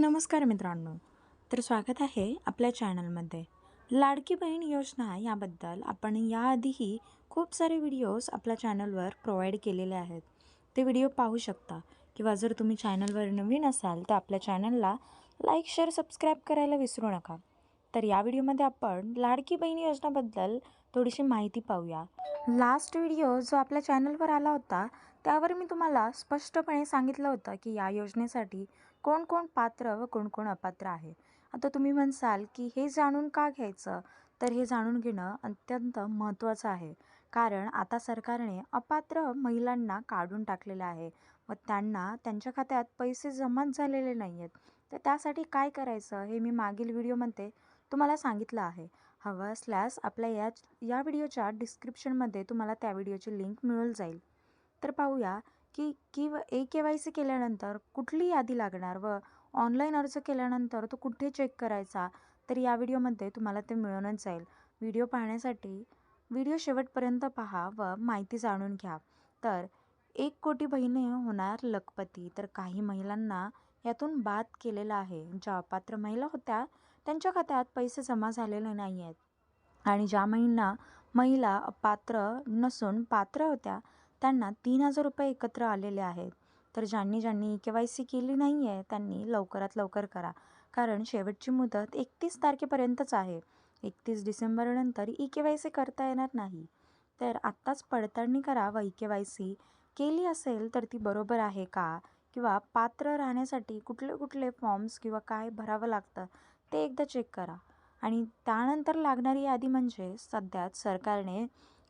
नमस्कार मित्रांनो. तर स्वागत आहे आपल्या चॅनलमध्ये. लाडकी बहीण योजना याबद्दल आपण याआधीही खूप सारे व्हिडिओज आपल्या चॅनलवर प्रोव्हाइड केलेले आहेत. ते व्हिडिओ पाहू शकता किंवा जर तुम्ही चॅनलवर नवीन असाल तर आपल्या चॅनलला लाईक शेअर सबस्क्राईब करायला विसरू नका. तर या व्हिडिओमध्ये आपण लाडकी बहीण योजनाबद्दल थोडीशी माहिती पाहूया. लास्ट व्हिडिओ जो आपल्या चॅनलवर आला होता त्यावर मी तुम्हाला स्पष्टपणे सांगितलं होतं की या योजनेसाठी कोण कोण पात्र व कोण कोण अपात्र आहे. आता तुम्ही म्हणसाल की हे जाणून का घ्यायचं? तर हे जाणून घेणं अत्यंत महत्त्वाचं आहे. कारण आता सरकारने अपात्र महिलांना काढून टाकलेलं आहे व त्यांना त्यांच्या खात्यात पैसे जमाच झालेले नाही आहेत तर त्यासाठी काय करायचं हे मी मागील व्हिडिओमध्ये तुम्हाला सांगितलं आहे. हवं असल्यास आपल्या या या व्हिडिओच्या डिस्क्रिप्शनमध्ये तुम्हाला त्या व्हिडिओची लिंक मिळून जाईल. तर पाहूया की की व ए के वाय सी केल्यानंतर कुठली यादी लागणार व ऑनलाईन अर्ज केल्यानंतर तो कुठे चेक करायचा तर या व्हिडिओमध्ये तुम्हाला ते मिळूनच जाईल. व्हिडिओ पाहण्यासाठी व्हिडिओ शेवटपर्यंत पहा व माहिती जाणून घ्या. तर एक कोटी बहिणी होणार लखपती तर काही महिलांना यातून बाद केलेलं आहे. ज्या अपात्र महिला होत्या त्यांच्या खात्यात पैसे जमा झालेले नाही आहेत आणि ज्या महिला महिला पात्र नसून पात्र होत्या त्यांना तीन हजार रुपये एकत्र आलेले आहेत. तर ज्यांनी ज्यांनी के वाय सी केली नाही आहे त्यांनी लवकरात लवकर करा. कारण शेवटची मुदत एकतीस तारखेपर्यंतच आहे. एकतीस डिसेंबरनंतर ई के वाय सी करता येणार नाही. तर आत्ताच पडताळणी करा व ई के वाय सी केली असेल तर ती बरोबर आहे का? किंवा पात्र राहण्यासाठी कुठले कुठले फॉर्म्स किंवा काय भरावं लागतं? ते एकदा चेक करा. आणि त्यानंतर लागणारी यादी म्हणजे सध्याच सरकारने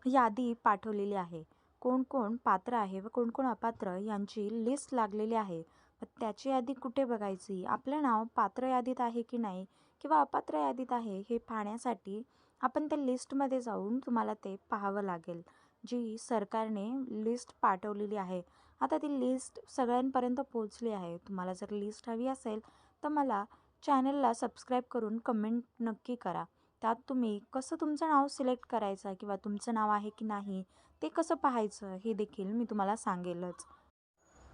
यादी पाठवलेली आहे. कोण कोण पात्र आहे व कोण कोण अपात्र यांची लिस्ट लागलेली आहे. व त्याची यादी कुठे बघायची? आपलं नाव पात्र यादीत आहे की नाही? किंवा अपात्र यादीत आहे हे पाहण्यासाठी आपण त्या लिस्टमध्ये जाऊन तुम्हाला ते पाहावं लागेल. जी सरकारने लिस्ट पाठवलेली आहे. आता ती लिस्ट सगळ्यांपर्यंत पोहोचली आहे. तुम्हाला जर लिस्ट हवी असेल तर मला चॅनलला सबस्क्राईब करून कमेंट नक्की करा. त्यात तुम्ही कसं तुमचं नाव सिलेक्ट करायचं किंवा तुमचं नाव आहे की नाही ते कसं पाहायचं हे देखील मी तुम्हाला सांगेलच.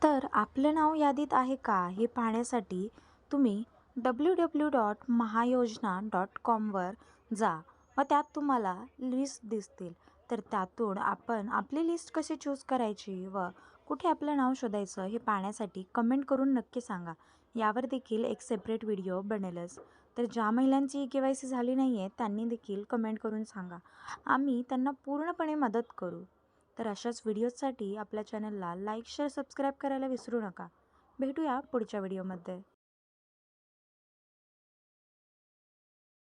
तर आपलं नाव यादीत आहे का हे पाहण्यासाठी तुम्ही W W dot Mahayojana dot कॉमवर जा. व त्यात तुम्हाला लिस्ट दिसतील. तर त्यातून आपण आपली लिस्ट कशी चूज करायची व कुठे आपलं नाव शोधायचं हे पाहण्यासाठी कमेंट करून नक्की सांगा. यावर देखील एक सेपरेट व्हिडिओ बनेलच. तर ज्या महिलांची ई के वाय सी झाली नाही आहे त्यांनी देखील कमेंट करून सांगा. आम्ही त्यांना पूर्णपणे मदत करू. तर अशाच व्हिडिओजसाठी आपल्या चॅनलला लाईक शेअर सबस्क्राईब करायला विसरू नका. भेटूया पुढच्या व्हिडिओमध्ये